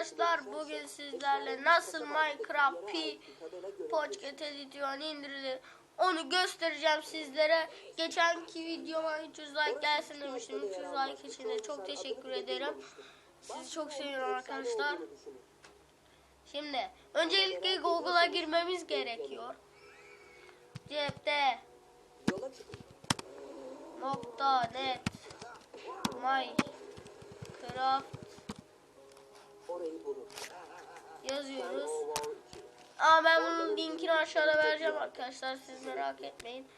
arkadaşlar bugün sizlerle nasıl Minecraft P Pocket Edition indirilir onu göstereceğim sizlere. Geçenki videoma 300 like gelsin demiştim. 300 like için de çok teşekkür ederim. Sizi çok seviyorum arkadaşlar. Şimdi öncelikle Google'a girmemiz gerekiyor. Cepte nokta net Minecraft Orayı bulun. yazıyoruz. Ama ben bunun linkini aşağıda vereceğim arkadaşlar. Siz merak etmeyin.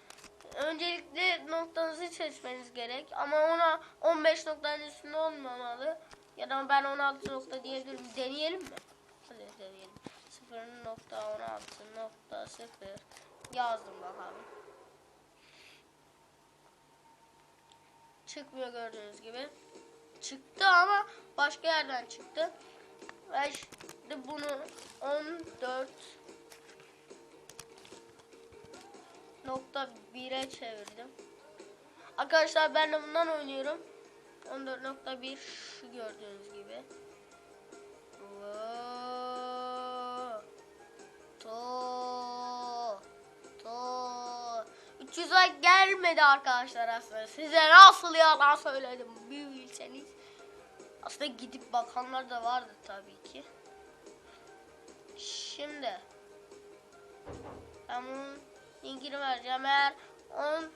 Öncelikle noktanızı seçmeniz gerek. Ama ona 15 noktanın üstünde olmamalı. Ya da ben 16 nokta diyebilirim. Deneyelim mi? Hadi deneyelim. 0.16.0 yazdım bakalım. Çıkmıyor gördüğünüz gibi. Çıktı ama başka yerden çıktı. Ben şimdi bunu 14 nokta 1'e çevirdim. Arkadaşlar ben de bundan oynuyorum. 14.1 şu gördüğünüz gibi. To. To. 300 like gelmedi arkadaşlar aslında. Size nasıl yalan söyledim bir bilseniz. Aslında gidip bakanlar da vardı tabii ki. Şimdi ben bunun linkini vereceğim. Eğer on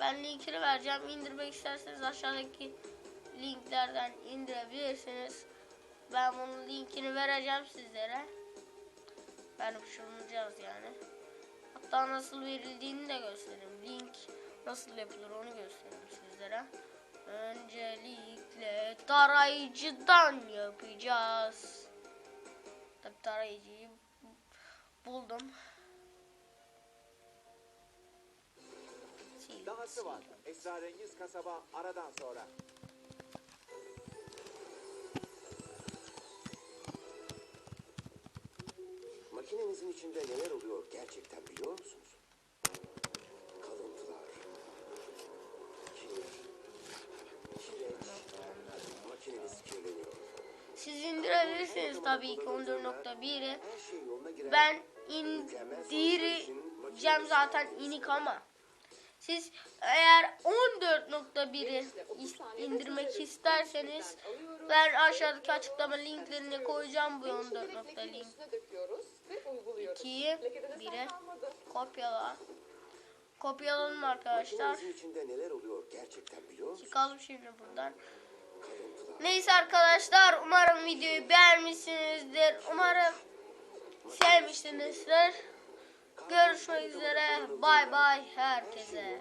ben linkini vereceğim. İndirmek isterseniz aşağıdaki linklerden indirebilirsiniz. Ben bunun linkini vereceğim sizlere. Ben uçuracağız yani. Hatta nasıl verildiğini de göstereyim. Link nasıl yapılır onu göstereyim sizlere. Öncelikle tarayıcıdan yapacağız. Tabii tarayıcıyı buldum. Dahası var. Esrarengiz kasaba aradan sonra. Makinenizin içinde neler oluyor gerçekten biliyor musunuz? İndirebilirsiniz tabii ki 14.1'i. Her şey yoluna girer. Ben indireceğim zaten inik ama. Siz eğer 14.1'i is- indirmek isterseniz ben aşağıdaki açıklama linklerini koyacağım bu 14. link. döküyoruz ve uyguluyoruz. 2'yi Lekede de 1'e kalmadı. kopyala. Kopyalalım arkadaşlar. Çıkalım şimdi buradan. Neyse arkadaşlar umarım videoyu beğenmişsinizdir. Umarım sevmişsinizdir. Görüşmek üzere. Bay bay Her herkese.